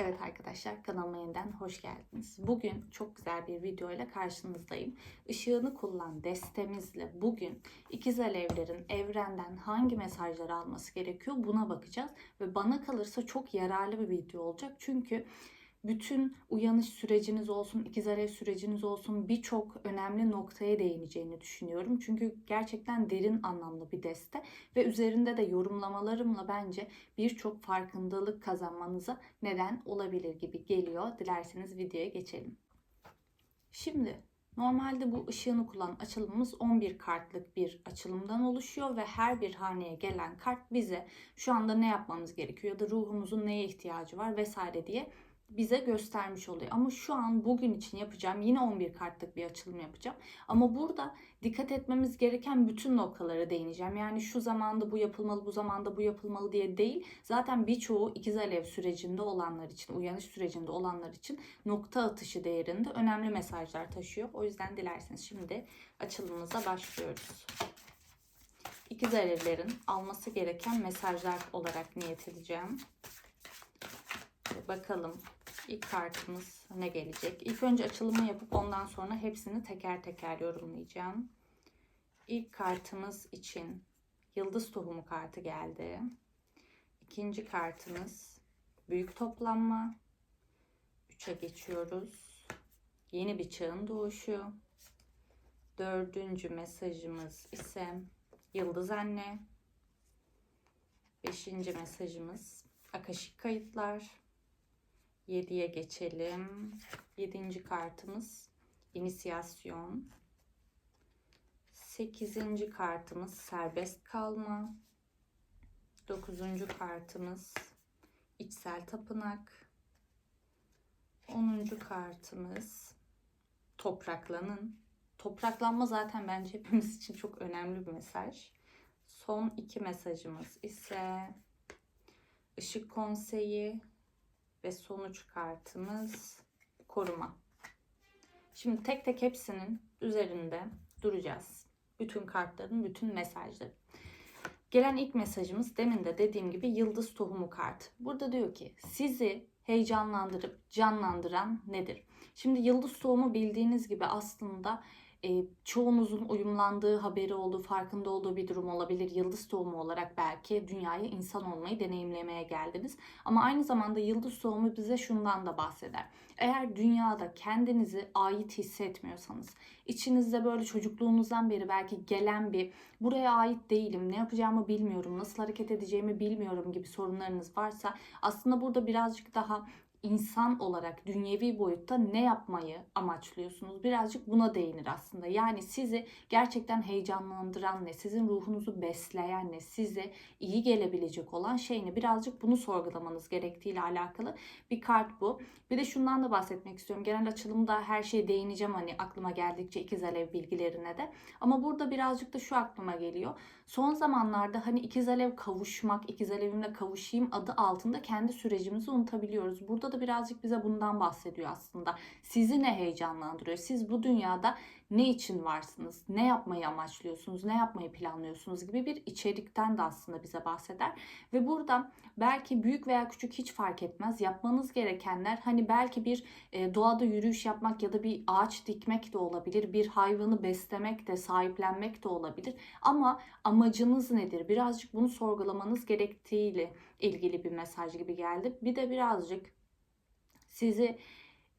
Evet arkadaşlar kanalıma yeniden hoş geldiniz. Bugün çok güzel bir video ile karşınızdayım. Işığını kullan destemizle bugün ikiz alevlerin evrenden hangi mesajları alması gerekiyor buna bakacağız. Ve bana kalırsa çok yararlı bir video olacak. Çünkü bütün uyanış süreciniz olsun, ikiz alev süreciniz olsun birçok önemli noktaya değineceğini düşünüyorum. Çünkü gerçekten derin anlamlı bir deste ve üzerinde de yorumlamalarımla bence birçok farkındalık kazanmanıza neden olabilir gibi geliyor. Dilerseniz videoya geçelim. Şimdi normalde bu ışığını kullan açılımımız 11 kartlık bir açılımdan oluşuyor ve her bir haneye gelen kart bize şu anda ne yapmamız gerekiyor ya da ruhumuzun neye ihtiyacı var vesaire diye bize göstermiş oluyor. Ama şu an bugün için yapacağım yine 11 kartlık bir açılım yapacağım. Ama burada dikkat etmemiz gereken bütün noktalara değineceğim. Yani şu zamanda bu yapılmalı, bu zamanda bu yapılmalı diye değil. Zaten birçoğu ikiz alev sürecinde olanlar için, uyanış sürecinde olanlar için nokta atışı değerinde önemli mesajlar taşıyor. O yüzden dilerseniz şimdi açılımımıza başlıyoruz. İkiz alevlerin alması gereken mesajlar olarak niyet edeceğim. Bakalım İlk kartımız ne gelecek? İlk önce açılımı yapıp ondan sonra hepsini teker teker yorumlayacağım. İlk kartımız için yıldız tohumu kartı geldi. İkinci kartımız büyük toplanma. Üçe geçiyoruz. Yeni bir çağın doğuşu. Dördüncü mesajımız ise yıldız anne. Beşinci mesajımız akaşik kayıtlar. 7'ye geçelim. 7. kartımız inisiyasyon. 8. kartımız serbest kalma. 9. kartımız içsel tapınak. 10. kartımız topraklanın. Topraklanma zaten bence hepimiz için çok önemli bir mesaj. Son iki mesajımız ise ışık konseyi ve sonuç kartımız koruma. Şimdi tek tek hepsinin üzerinde duracağız. Bütün kartların bütün mesajları. Gelen ilk mesajımız demin de dediğim gibi yıldız tohumu kart. Burada diyor ki sizi heyecanlandırıp canlandıran nedir? Şimdi yıldız tohumu bildiğiniz gibi aslında e, çoğunuzun uyumlandığı haberi olduğu, farkında olduğu bir durum olabilir. Yıldız tohumu olarak belki dünyaya insan olmayı deneyimlemeye geldiniz. Ama aynı zamanda yıldız tohumu bize şundan da bahseder. Eğer dünyada kendinizi ait hissetmiyorsanız, içinizde böyle çocukluğunuzdan beri belki gelen bir buraya ait değilim, ne yapacağımı bilmiyorum, nasıl hareket edeceğimi bilmiyorum gibi sorunlarınız varsa aslında burada birazcık daha insan olarak dünyevi boyutta ne yapmayı amaçlıyorsunuz? Birazcık buna değinir aslında. Yani sizi gerçekten heyecanlandıran ne, sizin ruhunuzu besleyen ne, size iyi gelebilecek olan şey ne? Birazcık bunu sorgulamanız gerektiğiyle alakalı bir kart bu. Bir de şundan da bahsetmek istiyorum. Genel açılımda her şeye değineceğim hani aklıma geldikçe ikiz alev bilgilerine de. Ama burada birazcık da şu aklıma geliyor. Son zamanlarda hani ikiz alev kavuşmak, ikiz alevimle kavuşayım adı altında kendi sürecimizi unutabiliyoruz. Burada da birazcık bize bundan bahsediyor aslında. Sizi ne heyecanlandırıyor? Siz bu dünyada ne için varsınız? Ne yapmayı amaçlıyorsunuz? Ne yapmayı planlıyorsunuz gibi bir içerikten de aslında bize bahseder. Ve burada belki büyük veya küçük hiç fark etmez. Yapmanız gerekenler hani belki bir e, doğada yürüyüş yapmak ya da bir ağaç dikmek de olabilir. Bir hayvanı beslemek de, sahiplenmek de olabilir. Ama amacınız nedir? Birazcık bunu sorgulamanız gerektiğiyle ilgili bir mesaj gibi geldi. Bir de birazcık sizi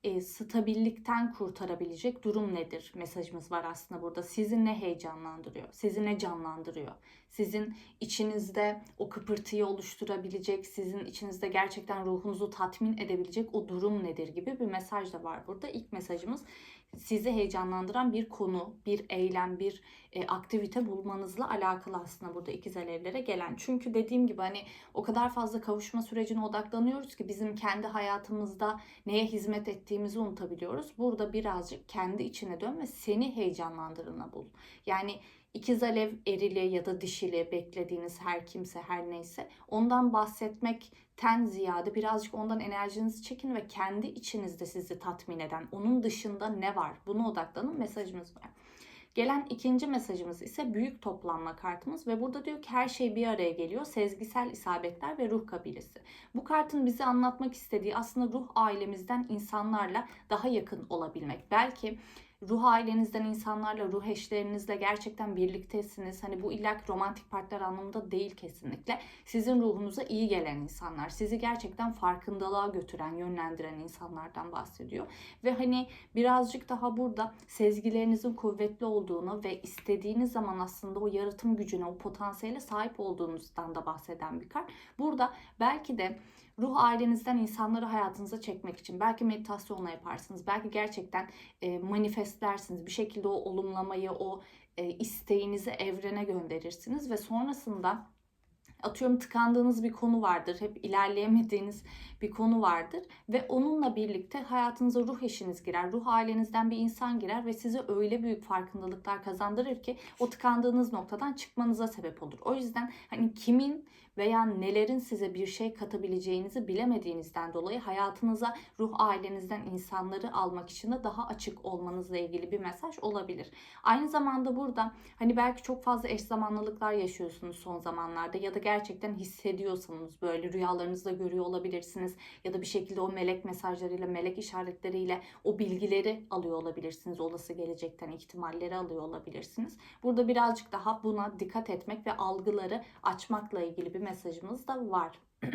e, stabillikten kurtarabilecek durum nedir mesajımız var aslında burada. Sizi ne heyecanlandırıyor? Sizi ne canlandırıyor? Sizin içinizde o kıpırtıyı oluşturabilecek, sizin içinizde gerçekten ruhunuzu tatmin edebilecek o durum nedir gibi bir mesaj da var burada. İlk mesajımız sizi heyecanlandıran bir konu, bir eylem, bir e, aktivite bulmanızla alakalı aslında burada ikiz alevlere gelen. Çünkü dediğim gibi hani o kadar fazla kavuşma sürecine odaklanıyoruz ki bizim kendi hayatımızda neye hizmet ettiğimizi unutabiliyoruz. Burada birazcık kendi içine dön ve seni heyecanlandırına bul. Yani ikiz alev erili ya da dişili beklediğiniz her kimse her neyse ondan bahsetmekten ziyade birazcık ondan enerjinizi çekin ve kendi içinizde sizi tatmin eden onun dışında ne var buna odaklanın mesajımız var. Gelen ikinci mesajımız ise büyük toplanma kartımız ve burada diyor ki her şey bir araya geliyor. Sezgisel isabetler ve ruh kabilesi. Bu kartın bize anlatmak istediği aslında ruh ailemizden insanlarla daha yakın olabilmek. Belki ruh ailenizden insanlarla, ruh eşlerinizle gerçekten birliktesiniz. Hani bu illa romantik partner anlamında değil kesinlikle. Sizin ruhunuza iyi gelen insanlar, sizi gerçekten farkındalığa götüren, yönlendiren insanlardan bahsediyor. Ve hani birazcık daha burada sezgilerinizin kuvvetli olduğunu ve istediğiniz zaman aslında o yaratım gücüne, o potansiyele sahip olduğunuzdan da bahseden bir kart. Burada belki de ruh ailenizden insanları hayatınıza çekmek için belki meditasyonla yaparsınız. Belki gerçekten e, manifestlersiniz. Bir şekilde o olumlamayı, o e, isteğinizi evrene gönderirsiniz ve sonrasında atıyorum tıkandığınız bir konu vardır. Hep ilerleyemediğiniz bir konu vardır ve onunla birlikte hayatınıza ruh eşiniz girer. Ruh ailenizden bir insan girer ve size öyle büyük farkındalıklar kazandırır ki o tıkandığınız noktadan çıkmanıza sebep olur. O yüzden hani kimin veya nelerin size bir şey katabileceğinizi bilemediğinizden dolayı hayatınıza ruh ailenizden insanları almak için de daha açık olmanızla ilgili bir mesaj olabilir. Aynı zamanda burada hani belki çok fazla eş zamanlılıklar yaşıyorsunuz son zamanlarda ya da gerçekten hissediyorsanız böyle rüyalarınızda görüyor olabilirsiniz ya da bir şekilde o melek mesajlarıyla, melek işaretleriyle o bilgileri alıyor olabilirsiniz. Olası gelecekten ihtimalleri alıyor olabilirsiniz. Burada birazcık daha buna dikkat etmek ve algıları açmakla ilgili bir mesajımız da var.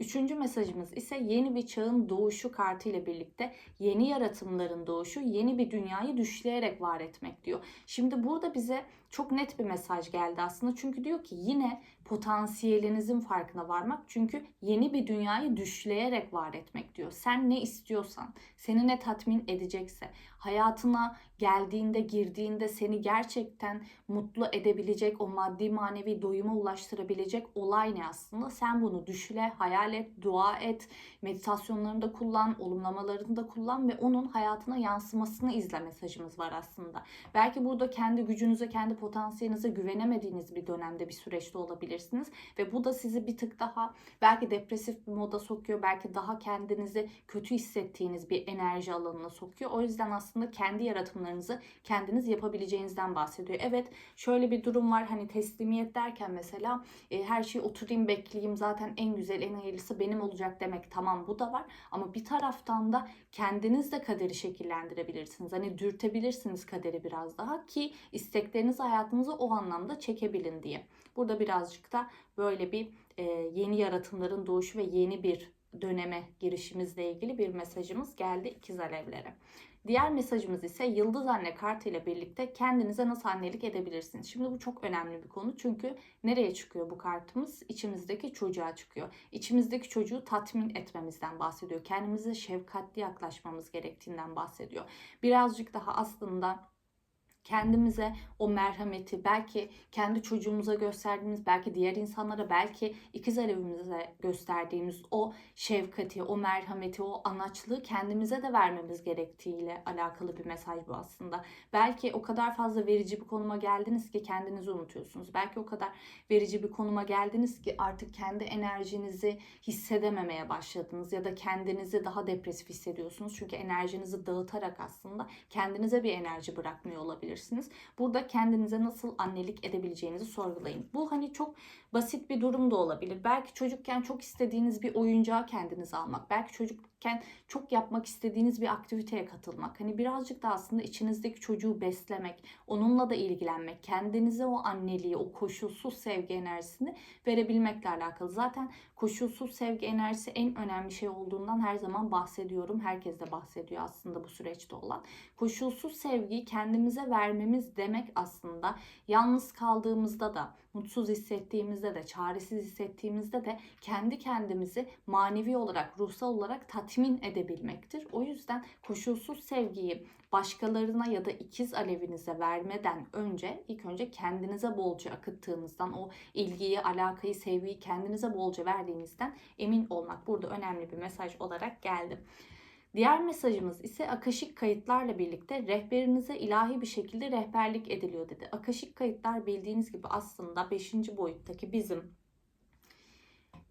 Üçüncü mesajımız ise yeni bir çağın doğuşu kartı ile birlikte yeni yaratımların doğuşu, yeni bir dünyayı düşleyerek var etmek diyor. Şimdi burada bize çok net bir mesaj geldi aslında. Çünkü diyor ki yine potansiyelinizin farkına varmak. Çünkü yeni bir dünyayı düşleyerek var etmek diyor. Sen ne istiyorsan, seni ne tatmin edecekse, hayatına geldiğinde, girdiğinde seni gerçekten mutlu edebilecek, o maddi manevi doyuma ulaştırabilecek olay ne aslında? Sen bunu düşle, hayal et, dua et, meditasyonlarında kullan, olumlamalarında kullan ve onun hayatına yansımasını izle mesajımız var aslında. Belki burada kendi gücünüze, kendi potansiyelinize güvenemediğiniz bir dönemde bir süreçte olabilirsiniz ve bu da sizi bir tık daha belki depresif bir moda sokuyor, belki daha kendinizi kötü hissettiğiniz bir enerji alanına sokuyor. O yüzden aslında kendi yaratımlarınızı kendiniz yapabileceğinizden bahsediyor. Evet şöyle bir durum var hani teslimiyet derken mesela e, her şeyi oturayım bekleyeyim zaten en güzel en hayırlısı benim olacak demek tamam bu da var ama bir taraftan da kendiniz de kaderi şekillendirebilirsiniz. Hani dürtebilirsiniz kaderi biraz daha ki istekleriniz hayatınıza o anlamda çekebilin diye. Burada birazcık da böyle bir e, yeni yaratımların doğuşu ve yeni bir döneme girişimizle ilgili bir mesajımız geldi ikiz alevlere. Diğer mesajımız ise Yıldız Anne kartı ile birlikte kendinize nasıl annelik edebilirsiniz? Şimdi bu çok önemli bir konu çünkü nereye çıkıyor bu kartımız? İçimizdeki çocuğa çıkıyor. İçimizdeki çocuğu tatmin etmemizden bahsediyor. Kendimize şefkatli yaklaşmamız gerektiğinden bahsediyor. Birazcık daha aslında kendimize o merhameti belki kendi çocuğumuza gösterdiğimiz belki diğer insanlara belki ikiz alevimize gösterdiğimiz o şefkati, o merhameti, o anaçlığı kendimize de vermemiz gerektiğiyle alakalı bir mesaj bu aslında. Belki o kadar fazla verici bir konuma geldiniz ki kendinizi unutuyorsunuz. Belki o kadar verici bir konuma geldiniz ki artık kendi enerjinizi hissedememeye başladınız ya da kendinizi daha depresif hissediyorsunuz. Çünkü enerjinizi dağıtarak aslında kendinize bir enerji bırakmıyor olabilir yapabilirsiniz. Burada kendinize nasıl annelik edebileceğinizi sorgulayın. Bu hani çok basit bir durum da olabilir. Belki çocukken çok istediğiniz bir oyuncağı kendinize almak. Belki çocukken çok yapmak istediğiniz bir aktiviteye katılmak. Hani birazcık da aslında içinizdeki çocuğu beslemek, onunla da ilgilenmek, kendinize o anneliği, o koşulsuz sevgi enerjisini verebilmekle alakalı. Zaten koşulsuz sevgi enerjisi en önemli şey olduğundan her zaman bahsediyorum. Herkes de bahsediyor aslında bu süreçte olan. Koşulsuz sevgiyi kendimize vermemiz demek aslında yalnız kaldığımızda da mutsuz hissettiğimizde de, çaresiz hissettiğimizde de kendi kendimizi manevi olarak, ruhsal olarak tatmin edebilmektir. O yüzden koşulsuz sevgiyi başkalarına ya da ikiz alevinize vermeden önce ilk önce kendinize bolca akıttığınızdan o ilgiyi, alakayı, sevgiyi kendinize bolca verdiğinizden emin olmak burada önemli bir mesaj olarak geldi. Diğer mesajımız ise akaşik kayıtlarla birlikte rehberinize ilahi bir şekilde rehberlik ediliyor dedi. Akaşik kayıtlar bildiğiniz gibi aslında 5. boyuttaki bizim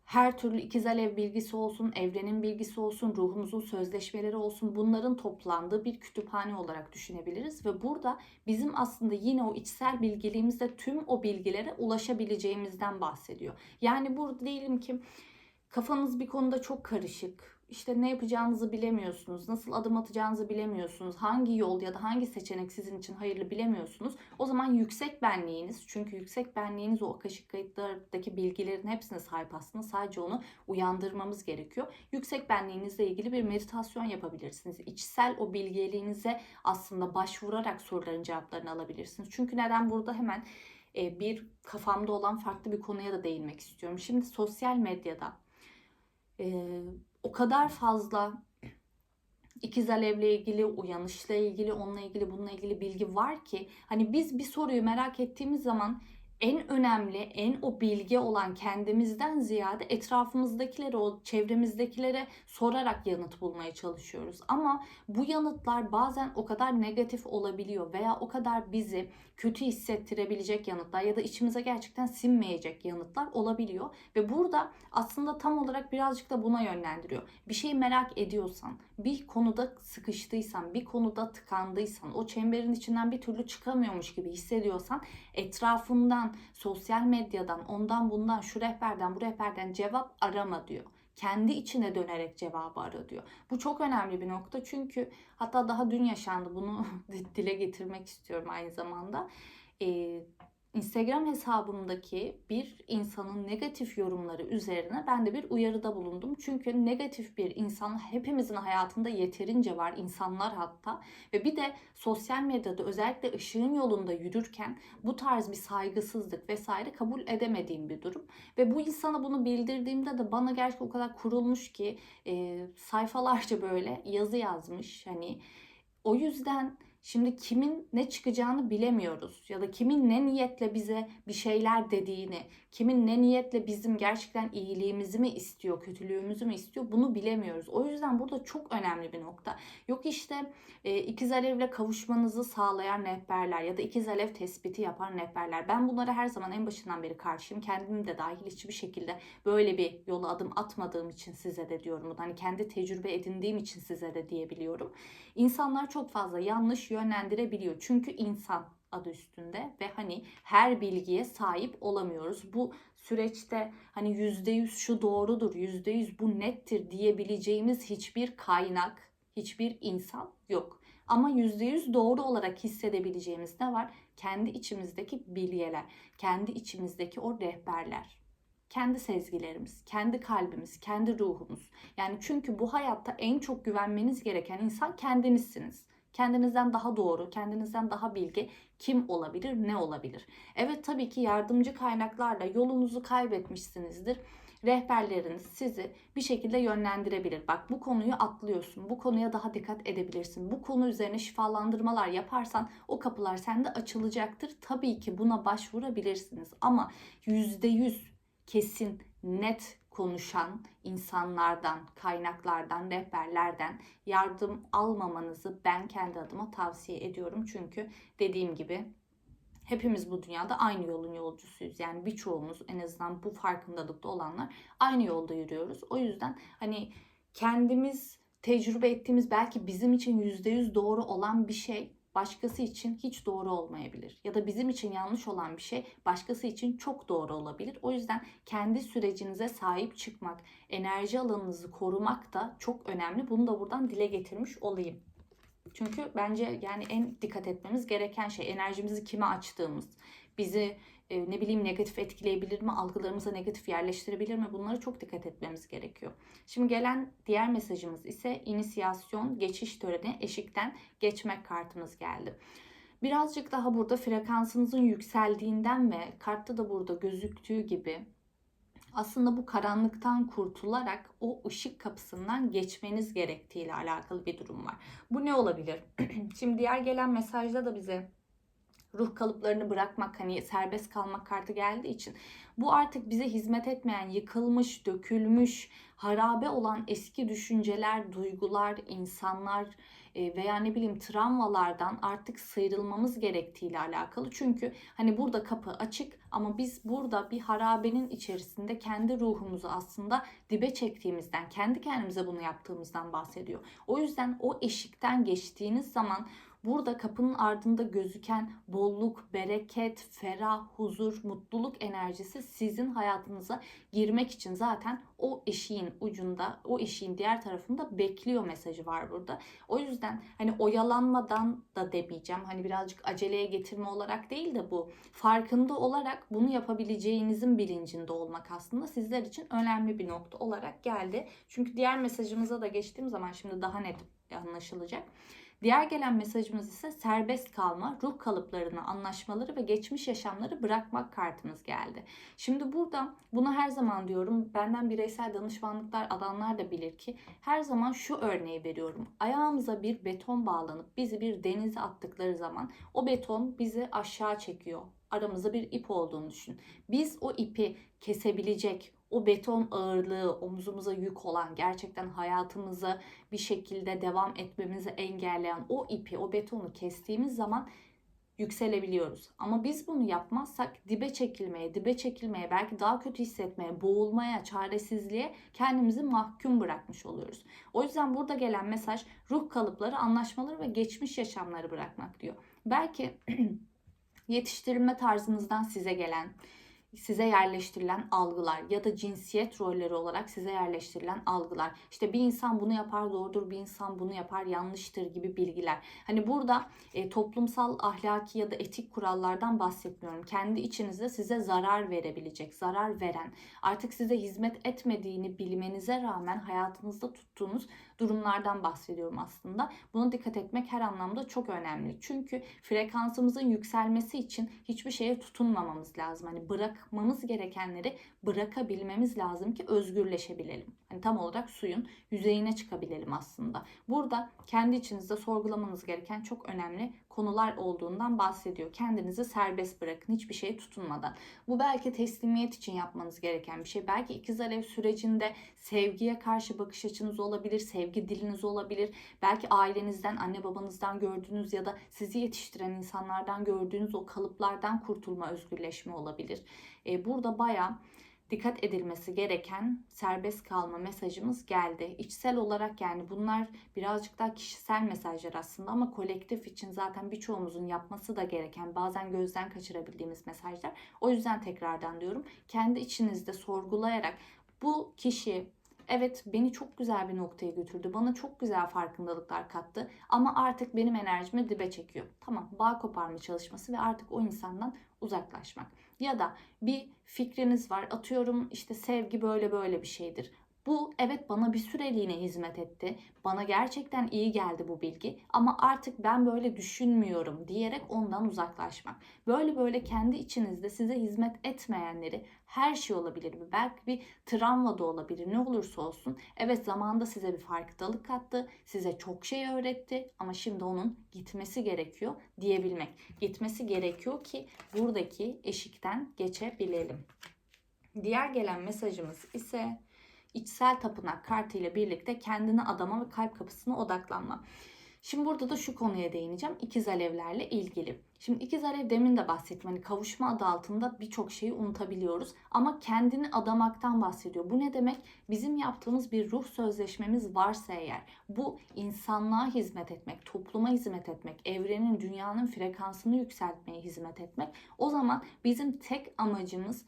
her türlü ikiz alev bilgisi olsun, evrenin bilgisi olsun, ruhumuzun sözleşmeleri olsun bunların toplandığı bir kütüphane olarak düşünebiliriz. Ve burada bizim aslında yine o içsel bilgiliğimizde tüm o bilgilere ulaşabileceğimizden bahsediyor. Yani burada diyelim ki kafanız bir konuda çok karışık, işte ne yapacağınızı bilemiyorsunuz, nasıl adım atacağınızı bilemiyorsunuz, hangi yol ya da hangi seçenek sizin için hayırlı bilemiyorsunuz. O zaman yüksek benliğiniz, çünkü yüksek benliğiniz o akışık kayıtlardaki bilgilerin hepsine sahip aslında sadece onu uyandırmamız gerekiyor. Yüksek benliğinizle ilgili bir meditasyon yapabilirsiniz. İçsel o bilgeliğinize aslında başvurarak soruların cevaplarını alabilirsiniz. Çünkü neden burada hemen e, bir kafamda olan farklı bir konuya da değinmek istiyorum. Şimdi sosyal medyada e, o kadar fazla ikiz alevle ilgili, uyanışla ilgili, onunla ilgili, bununla ilgili bilgi var ki hani biz bir soruyu merak ettiğimiz zaman en önemli, en o bilgi olan kendimizden ziyade etrafımızdakilere, o çevremizdekilere sorarak yanıt bulmaya çalışıyoruz. Ama bu yanıtlar bazen o kadar negatif olabiliyor veya o kadar bizi kötü hissettirebilecek yanıtlar ya da içimize gerçekten sinmeyecek yanıtlar olabiliyor. Ve burada aslında tam olarak birazcık da buna yönlendiriyor. Bir şeyi merak ediyorsan, bir konuda sıkıştıysan, bir konuda tıkandıysan, o çemberin içinden bir türlü çıkamıyormuş gibi hissediyorsan etrafından, sosyal medyadan, ondan bundan, şu rehberden, bu rehberden cevap arama diyor kendi içine dönerek cevabı ara diyor. Bu çok önemli bir nokta çünkü hatta daha dün yaşandı bunu dile getirmek istiyorum aynı zamanda. Ee, Instagram hesabımdaki bir insanın negatif yorumları üzerine ben de bir uyarıda bulundum. Çünkü negatif bir insan hepimizin hayatında yeterince var insanlar hatta ve bir de sosyal medyada özellikle ışığın yolunda yürürken bu tarz bir saygısızlık vesaire kabul edemediğim bir durum. Ve bu insana bunu bildirdiğimde de bana gerçekten o kadar kurulmuş ki e, sayfalarca böyle yazı yazmış. Hani o yüzden Şimdi kimin ne çıkacağını bilemiyoruz ya da kimin ne niyetle bize bir şeyler dediğini, kimin ne niyetle bizim gerçekten iyiliğimizi mi istiyor, kötülüğümüzü mü istiyor bunu bilemiyoruz. O yüzden burada çok önemli bir nokta. Yok işte e, ikiz alevle kavuşmanızı sağlayan rehberler ya da ikiz alev tespiti yapan rehberler. Ben bunlara her zaman en başından beri karşıyım. Kendim de dahil hiçbir şekilde böyle bir yola adım atmadığım için size de diyorum. Hani kendi tecrübe edindiğim için size de diyebiliyorum. İnsanlar çok fazla yanlış yönlendirebiliyor. Çünkü insan adı üstünde ve hani her bilgiye sahip olamıyoruz. Bu süreçte hani yüzde yüz şu doğrudur, yüzde yüz bu nettir diyebileceğimiz hiçbir kaynak, hiçbir insan yok. Ama yüzde yüz doğru olarak hissedebileceğimiz ne var? Kendi içimizdeki bilyeler, kendi içimizdeki o rehberler kendi sezgilerimiz, kendi kalbimiz, kendi ruhumuz. Yani çünkü bu hayatta en çok güvenmeniz gereken insan kendinizsiniz. Kendinizden daha doğru, kendinizden daha bilgi kim olabilir, ne olabilir? Evet tabii ki yardımcı kaynaklarla yolunuzu kaybetmişsinizdir. Rehberleriniz sizi bir şekilde yönlendirebilir. Bak bu konuyu atlıyorsun. Bu konuya daha dikkat edebilirsin. Bu konu üzerine şifalandırmalar yaparsan o kapılar sende açılacaktır. Tabii ki buna başvurabilirsiniz. Ama %100 kesin, net konuşan insanlardan, kaynaklardan, rehberlerden yardım almamanızı ben kendi adıma tavsiye ediyorum. Çünkü dediğim gibi hepimiz bu dünyada aynı yolun yolcusuyuz. Yani birçoğumuz en azından bu farkındalıkta olanlar aynı yolda yürüyoruz. O yüzden hani kendimiz tecrübe ettiğimiz belki bizim için %100 doğru olan bir şey başkası için hiç doğru olmayabilir. Ya da bizim için yanlış olan bir şey başkası için çok doğru olabilir. O yüzden kendi sürecinize sahip çıkmak, enerji alanınızı korumak da çok önemli. Bunu da buradan dile getirmiş olayım. Çünkü bence yani en dikkat etmemiz gereken şey enerjimizi kime açtığımız. Bizi e, ne bileyim negatif etkileyebilir mi, algılarımıza negatif yerleştirebilir mi? Bunlara çok dikkat etmemiz gerekiyor. Şimdi gelen diğer mesajımız ise inisiyasyon, geçiş töreni, eşikten geçmek kartımız geldi. Birazcık daha burada frekansınızın yükseldiğinden ve kartta da burada gözüktüğü gibi aslında bu karanlıktan kurtularak o ışık kapısından geçmeniz gerektiği ile alakalı bir durum var. Bu ne olabilir? Şimdi diğer gelen mesajda da bize ruh kalıplarını bırakmak hani serbest kalmak kartı geldiği için bu artık bize hizmet etmeyen, yıkılmış, dökülmüş, harabe olan eski düşünceler, duygular, insanlar e, veya ne bileyim travmalardan artık sıyrılmamız gerektiğiyle alakalı. Çünkü hani burada kapı açık ama biz burada bir harabenin içerisinde kendi ruhumuzu aslında dibe çektiğimizden, kendi kendimize bunu yaptığımızdan bahsediyor. O yüzden o eşikten geçtiğiniz zaman Burada kapının ardında gözüken bolluk, bereket, ferah, huzur, mutluluk enerjisi sizin hayatınıza girmek için zaten o eşiğin ucunda, o eşiğin diğer tarafında bekliyor mesajı var burada. O yüzden hani oyalanmadan da demeyeceğim. Hani birazcık aceleye getirme olarak değil de bu farkında olarak bunu yapabileceğinizin bilincinde olmak aslında sizler için önemli bir nokta olarak geldi. Çünkü diğer mesajımıza da geçtiğim zaman şimdi daha net anlaşılacak. Diğer gelen mesajımız ise serbest kalma, ruh kalıplarını, anlaşmaları ve geçmiş yaşamları bırakmak kartımız geldi. Şimdi burada bunu her zaman diyorum. Benden bireysel danışmanlıklar alanlar da bilir ki her zaman şu örneği veriyorum. Ayağımıza bir beton bağlanıp bizi bir denize attıkları zaman o beton bizi aşağı çekiyor. Aramızda bir ip olduğunu düşün. Biz o ipi kesebilecek, o beton ağırlığı omzumuza yük olan gerçekten hayatımıza bir şekilde devam etmemizi engelleyen o ipi, o betonu kestiğimiz zaman yükselebiliyoruz. Ama biz bunu yapmazsak dibe çekilmeye, dibe çekilmeye, belki daha kötü hissetmeye, boğulmaya, çaresizliğe kendimizi mahkum bırakmış oluyoruz. O yüzden burada gelen mesaj ruh kalıpları, anlaşmaları ve geçmiş yaşamları bırakmak diyor. Belki yetiştirilme tarzınızdan size gelen, size yerleştirilen algılar ya da cinsiyet rolleri olarak size yerleştirilen algılar. İşte bir insan bunu yapar doğrudur, bir insan bunu yapar yanlıştır gibi bilgiler. Hani burada e, toplumsal ahlaki ya da etik kurallardan bahsetmiyorum. Kendi içinizde size zarar verebilecek, zarar veren, artık size hizmet etmediğini bilmenize rağmen hayatınızda tuttuğunuz durumlardan bahsediyorum aslında. Buna dikkat etmek her anlamda çok önemli. Çünkü frekansımızın yükselmesi için hiçbir şeye tutunmamamız lazım. Hani bırakmamız gerekenleri bırakabilmemiz lazım ki özgürleşebilelim. Hani tam olarak suyun yüzeyine çıkabilelim aslında. Burada kendi içinizde sorgulamanız gereken çok önemli konular olduğundan bahsediyor. Kendinizi serbest bırakın hiçbir şeye tutunmadan. Bu belki teslimiyet için yapmanız gereken bir şey. Belki ikiz alev sürecinde sevgiye karşı bakış açınız olabilir, sevgi diliniz olabilir. Belki ailenizden, anne babanızdan gördüğünüz ya da sizi yetiştiren insanlardan gördüğünüz o kalıplardan kurtulma, özgürleşme olabilir. Ee, burada bayağı dikkat edilmesi gereken serbest kalma mesajımız geldi. İçsel olarak yani bunlar birazcık daha kişisel mesajlar aslında ama kolektif için zaten birçoğumuzun yapması da gereken bazen gözden kaçırabildiğimiz mesajlar. O yüzden tekrardan diyorum kendi içinizde sorgulayarak bu kişi evet beni çok güzel bir noktaya götürdü. Bana çok güzel farkındalıklar kattı. Ama artık benim enerjimi dibe çekiyor. Tamam bağ koparma çalışması ve artık o insandan uzaklaşmak. Ya da bir fikriniz var. Atıyorum işte sevgi böyle böyle bir şeydir. Bu evet bana bir süreliğine hizmet etti. Bana gerçekten iyi geldi bu bilgi ama artık ben böyle düşünmüyorum diyerek ondan uzaklaşmak. Böyle böyle kendi içinizde size hizmet etmeyenleri her şey olabilir. Belki bir travma da olabilir. Ne olursa olsun. Evet zamanda size bir farkındalık kattı. Size çok şey öğretti ama şimdi onun gitmesi gerekiyor diyebilmek. Gitmesi gerekiyor ki buradaki eşikten geçebilelim. Diğer gelen mesajımız ise içsel tapınak kartı ile birlikte kendini adama ve kalp kapısına odaklanma. Şimdi burada da şu konuya değineceğim. İkiz alevlerle ilgili. Şimdi ikiz alev demin de bahsettim. Hani kavuşma adı altında birçok şeyi unutabiliyoruz. Ama kendini adamaktan bahsediyor. Bu ne demek? Bizim yaptığımız bir ruh sözleşmemiz varsa eğer bu insanlığa hizmet etmek, topluma hizmet etmek, evrenin, dünyanın frekansını yükseltmeye hizmet etmek. O zaman bizim tek amacımız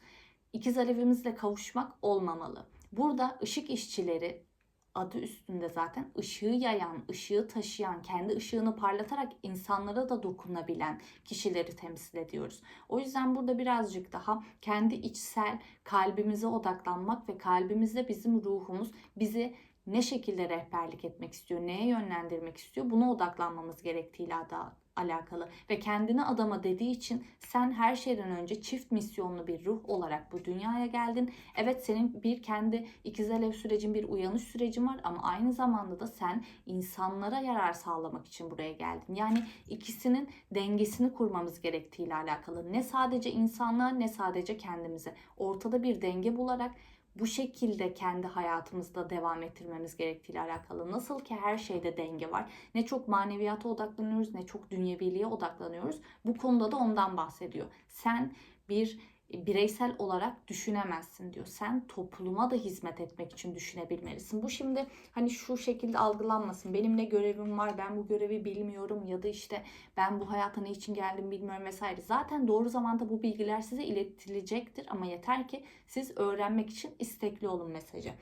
ikiz alevimizle kavuşmak olmamalı. Burada ışık işçileri adı üstünde zaten ışığı yayan, ışığı taşıyan, kendi ışığını parlatarak insanlara da dokunabilen kişileri temsil ediyoruz. O yüzden burada birazcık daha kendi içsel kalbimize odaklanmak ve kalbimizde bizim ruhumuz bizi ne şekilde rehberlik etmek istiyor, neye yönlendirmek istiyor buna odaklanmamız gerektiğiyle da alakalı ve kendini adama dediği için sen her şeyden önce çift misyonlu bir ruh olarak bu dünyaya geldin. Evet senin bir kendi ikiz alev sürecin bir uyanış sürecin var ama aynı zamanda da sen insanlara yarar sağlamak için buraya geldin. Yani ikisinin dengesini kurmamız gerektiğiyle alakalı. Ne sadece insanlığa ne sadece kendimize. Ortada bir denge bularak bu şekilde kendi hayatımızda devam ettirmemiz gerektiğiyle alakalı. Nasıl ki her şeyde denge var. Ne çok maneviyata odaklanıyoruz ne çok dünyeviliğe odaklanıyoruz. Bu konuda da ondan bahsediyor. Sen bir bireysel olarak düşünemezsin diyor. Sen topluma da hizmet etmek için düşünebilmelisin. Bu şimdi hani şu şekilde algılanmasın. Benim ne görevim var ben bu görevi bilmiyorum ya da işte ben bu hayata ne için geldim bilmiyorum vesaire. Zaten doğru zamanda bu bilgiler size iletilecektir ama yeter ki siz öğrenmek için istekli olun mesajı.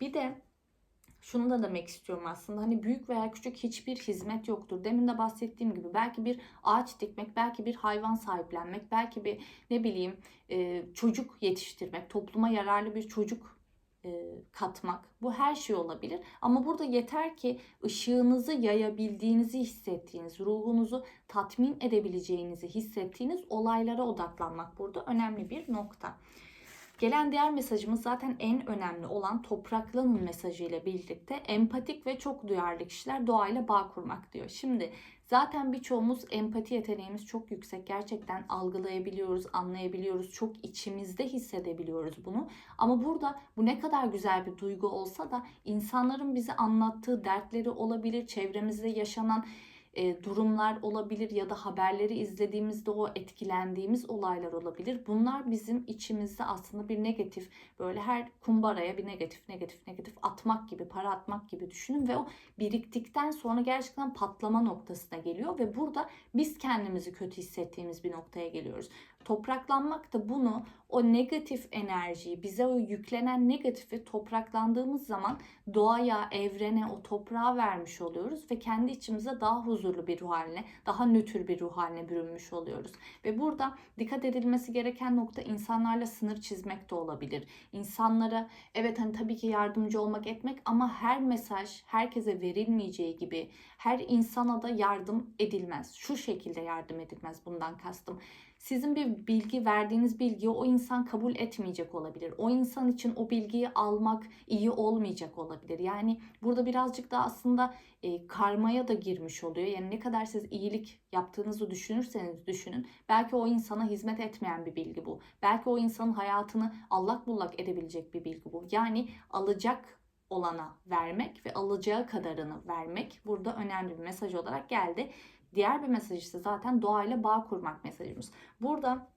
Bir de şunu da demek istiyorum aslında hani büyük veya küçük hiçbir hizmet yoktur. Demin de bahsettiğim gibi belki bir ağaç dikmek, belki bir hayvan sahiplenmek, belki bir ne bileyim e, çocuk yetiştirmek, topluma yararlı bir çocuk e, katmak. Bu her şey olabilir. Ama burada yeter ki ışığınızı yayabildiğinizi hissettiğiniz, ruhunuzu tatmin edebileceğinizi hissettiğiniz olaylara odaklanmak burada önemli bir nokta. Gelen diğer mesajımız zaten en önemli olan topraklanın mesajı ile birlikte empatik ve çok duyarlı kişiler doğayla bağ kurmak diyor. Şimdi zaten birçoğumuz empati yeteneğimiz çok yüksek. Gerçekten algılayabiliyoruz, anlayabiliyoruz. Çok içimizde hissedebiliyoruz bunu. Ama burada bu ne kadar güzel bir duygu olsa da insanların bize anlattığı dertleri olabilir, çevremizde yaşanan e, durumlar olabilir ya da haberleri izlediğimizde o etkilendiğimiz olaylar olabilir. Bunlar bizim içimizde aslında bir negatif böyle her kumbaraya bir negatif negatif negatif atmak gibi para atmak gibi düşünün ve o biriktikten sonra gerçekten patlama noktasına geliyor ve burada biz kendimizi kötü hissettiğimiz bir noktaya geliyoruz. Topraklanmak da bunu o negatif enerjiyi bize o yüklenen negatifi topraklandığımız zaman doğaya, evrene, o toprağa vermiş oluyoruz ve kendi içimize daha huzurlu bir ruh haline, daha nötr bir ruh haline bürünmüş oluyoruz. Ve burada dikkat edilmesi gereken nokta insanlarla sınır çizmek de olabilir. İnsanlara evet hani tabii ki yardımcı olmak etmek ama her mesaj herkese verilmeyeceği gibi her insana da yardım edilmez. Şu şekilde yardım edilmez bundan kastım sizin bir bilgi verdiğiniz bilgiyi o insan kabul etmeyecek olabilir. O insan için o bilgiyi almak iyi olmayacak olabilir. Yani burada birazcık da aslında e, karmaya da girmiş oluyor. Yani ne kadar siz iyilik yaptığınızı düşünürseniz düşünün. Belki o insana hizmet etmeyen bir bilgi bu. Belki o insanın hayatını allak bullak edebilecek bir bilgi bu. Yani alacak olana vermek ve alacağı kadarını vermek burada önemli bir mesaj olarak geldi. Diğer bir mesaj ise zaten doğayla bağ kurmak mesajımız. Burada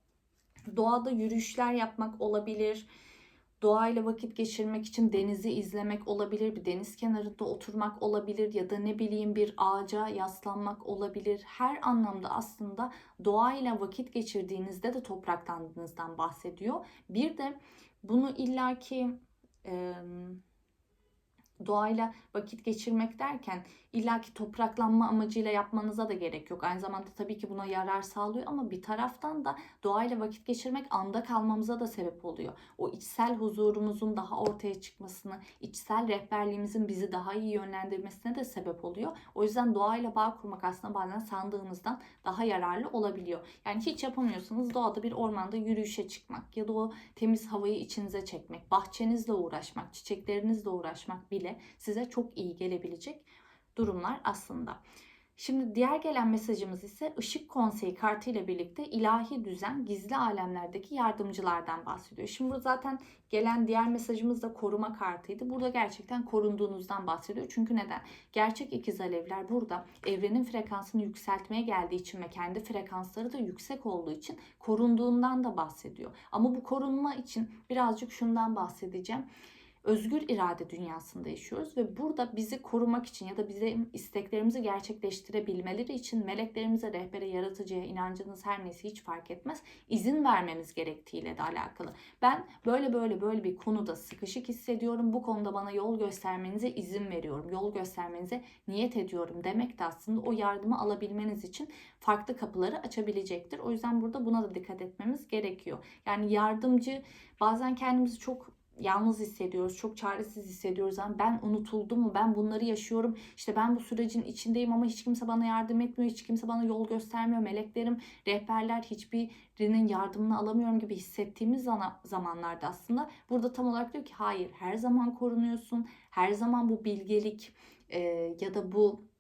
doğada yürüyüşler yapmak olabilir. Doğayla vakit geçirmek için denizi izlemek olabilir, bir deniz kenarında oturmak olabilir ya da ne bileyim bir ağaca yaslanmak olabilir. Her anlamda aslında doğayla vakit geçirdiğinizde de topraklandığınızdan bahsediyor. Bir de bunu illaki e, doğayla vakit geçirmek derken illaki topraklanma amacıyla yapmanıza da gerek yok. Aynı zamanda tabii ki buna yarar sağlıyor ama bir taraftan da doğayla vakit geçirmek anda kalmamıza da sebep oluyor. O içsel huzurumuzun daha ortaya çıkmasını, içsel rehberliğimizin bizi daha iyi yönlendirmesine de sebep oluyor. O yüzden doğayla bağ kurmak aslında bazen sandığımızdan daha yararlı olabiliyor. Yani hiç yapamıyorsanız doğada bir ormanda yürüyüşe çıkmak ya da o temiz havayı içinize çekmek, bahçenizle uğraşmak, çiçeklerinizle uğraşmak bile size çok iyi gelebilecek durumlar aslında. Şimdi diğer gelen mesajımız ise ışık konseyi kartı ile birlikte ilahi düzen gizli alemlerdeki yardımcılardan bahsediyor. Şimdi bu zaten gelen diğer mesajımız da koruma kartıydı. Burada gerçekten korunduğunuzdan bahsediyor. Çünkü neden? Gerçek ikiz alevler burada evrenin frekansını yükseltmeye geldiği için ve kendi frekansları da yüksek olduğu için korunduğundan da bahsediyor. Ama bu korunma için birazcık şundan bahsedeceğim özgür irade dünyasında yaşıyoruz ve burada bizi korumak için ya da bizim isteklerimizi gerçekleştirebilmeleri için meleklerimize, rehbere, yaratıcıya, inancınız her neyse hiç fark etmez izin vermemiz gerektiğiyle de alakalı. Ben böyle böyle böyle bir konuda sıkışık hissediyorum. Bu konuda bana yol göstermenize izin veriyorum. Yol göstermenize niyet ediyorum demek de aslında o yardımı alabilmeniz için farklı kapıları açabilecektir. O yüzden burada buna da dikkat etmemiz gerekiyor. Yani yardımcı bazen kendimizi çok yalnız hissediyoruz, çok çaresiz hissediyoruz. Yani ben unutuldum mu, ben bunları yaşıyorum, işte ben bu sürecin içindeyim ama hiç kimse bana yardım etmiyor, hiç kimse bana yol göstermiyor, meleklerim, rehberler hiçbirinin yardımını alamıyorum gibi hissettiğimiz zamanlarda aslında. Burada tam olarak diyor ki hayır her zaman korunuyorsun, her zaman bu bilgelik e, ya da bu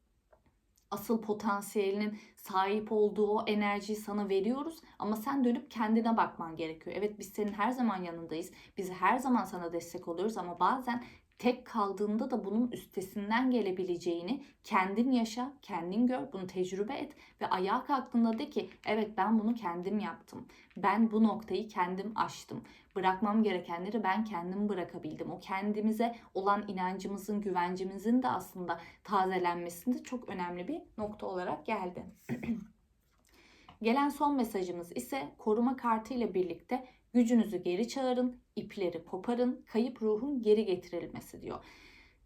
asıl potansiyelinin sahip olduğu o enerjiyi sana veriyoruz ama sen dönüp kendine bakman gerekiyor. Evet biz senin her zaman yanındayız. Biz her zaman sana destek oluyoruz ama bazen tek kaldığında da bunun üstesinden gelebileceğini kendin yaşa, kendin gör, bunu tecrübe et ve ayağa kalktığında de ki evet ben bunu kendim yaptım. Ben bu noktayı kendim aştım. Bırakmam gerekenleri ben kendim bırakabildim. O kendimize olan inancımızın, güvencimizin de aslında tazelenmesinde çok önemli bir nokta olarak geldi. Gelen son mesajımız ise koruma kartı ile birlikte gücünüzü geri çağırın, ipleri koparın, kayıp ruhun geri getirilmesi diyor.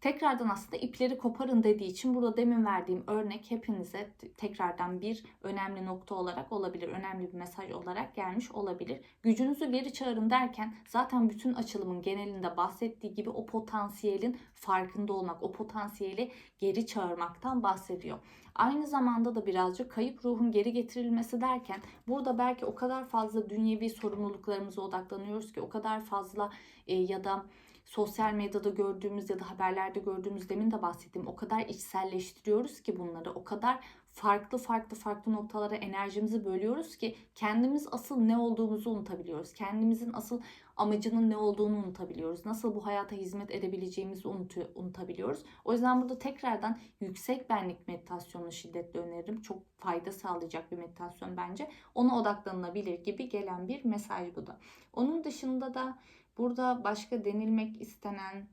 Tekrardan aslında ipleri koparın dediği için burada demin verdiğim örnek hepinize tekrardan bir önemli nokta olarak olabilir. Önemli bir mesaj olarak gelmiş olabilir. Gücünüzü geri çağırın derken zaten bütün açılımın genelinde bahsettiği gibi o potansiyelin farkında olmak, o potansiyeli geri çağırmaktan bahsediyor. Aynı zamanda da birazcık kayıp ruhun geri getirilmesi derken burada belki o kadar fazla dünyevi sorumluluklarımıza odaklanıyoruz ki o kadar fazla e, ya da sosyal medyada gördüğümüz ya da haberlerde gördüğümüz demin de bahsettiğim o kadar içselleştiriyoruz ki bunları o kadar farklı farklı farklı noktalara enerjimizi bölüyoruz ki kendimiz asıl ne olduğumuzu unutabiliyoruz. Kendimizin asıl amacının ne olduğunu unutabiliyoruz. Nasıl bu hayata hizmet edebileceğimizi unutabiliyoruz. O yüzden burada tekrardan yüksek benlik meditasyonunu şiddetle öneririm. Çok fayda sağlayacak bir meditasyon bence. Ona odaklanılabilir gibi gelen bir mesaj bu da. Onun dışında da Burada başka denilmek istenen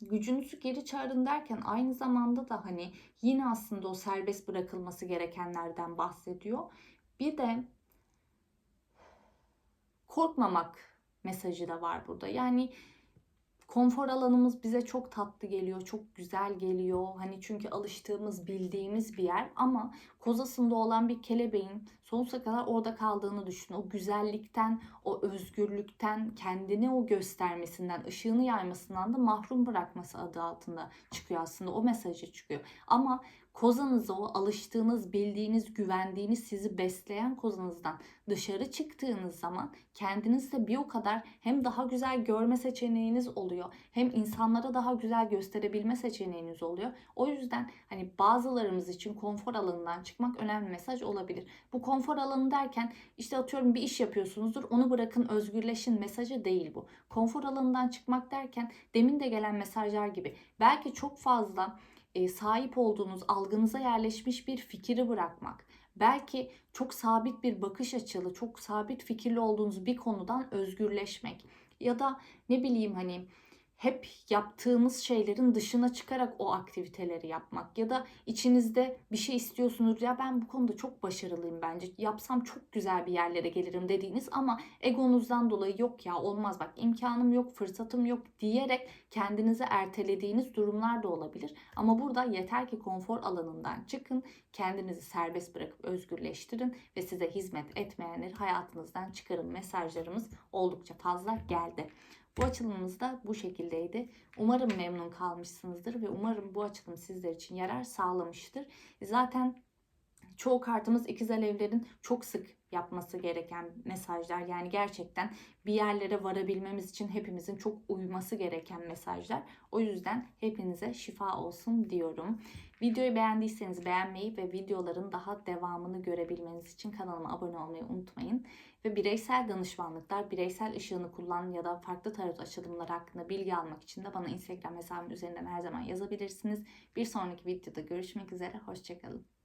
gücünüzü geri çağırın derken aynı zamanda da hani yine aslında o serbest bırakılması gerekenlerden bahsediyor. Bir de korkmamak mesajı da var burada. Yani konfor alanımız bize çok tatlı geliyor, çok güzel geliyor. Hani çünkü alıştığımız, bildiğimiz bir yer ama kozasında olan bir kelebeğin sonsuza kadar orada kaldığını düşün. O güzellikten, o özgürlükten, kendini o göstermesinden, ışığını yaymasından da mahrum bırakması adı altında çıkıyor aslında. O mesajı çıkıyor. Ama kozanızı o alıştığınız, bildiğiniz, güvendiğiniz, sizi besleyen kozanızdan dışarı çıktığınız zaman kendinizde bir o kadar hem daha güzel görme seçeneğiniz oluyor. Hem insanlara daha güzel gösterebilme seçeneğiniz oluyor. O yüzden hani bazılarımız için konfor alanından çıkmak önemli mesaj olabilir. Bu konfor alanı derken işte atıyorum bir iş yapıyorsunuzdur onu bırakın özgürleşin mesajı değil bu. Konfor alanından çıkmak derken demin de gelen mesajlar gibi belki çok fazla sahip olduğunuz algınıza yerleşmiş bir fikri bırakmak. Belki çok sabit bir bakış açılı, çok sabit fikirli olduğunuz bir konudan özgürleşmek. Ya da ne bileyim hani hep yaptığımız şeylerin dışına çıkarak o aktiviteleri yapmak ya da içinizde bir şey istiyorsunuz ya ben bu konuda çok başarılıyım bence yapsam çok güzel bir yerlere gelirim dediğiniz ama egonuzdan dolayı yok ya olmaz bak imkanım yok fırsatım yok diyerek kendinizi ertelediğiniz durumlar da olabilir ama burada yeter ki konfor alanından çıkın kendinizi serbest bırakıp özgürleştirin ve size hizmet etmeyenleri hayatınızdan çıkarın mesajlarımız oldukça fazla geldi. Bu açılımımız da bu şekildeydi. Umarım memnun kalmışsınızdır ve umarım bu açılım sizler için yarar sağlamıştır. Zaten çoğu kartımız ikiz alevlerin çok sık yapması gereken mesajlar. Yani gerçekten bir yerlere varabilmemiz için hepimizin çok uyması gereken mesajlar. O yüzden hepinize şifa olsun diyorum. Videoyu beğendiyseniz beğenmeyi ve videoların daha devamını görebilmeniz için kanalıma abone olmayı unutmayın. Ve bireysel danışmanlıklar, bireysel ışığını kullan ya da farklı tarot açılımları hakkında bilgi almak için de bana Instagram hesabım üzerinden her zaman yazabilirsiniz. Bir sonraki videoda görüşmek üzere, hoşçakalın.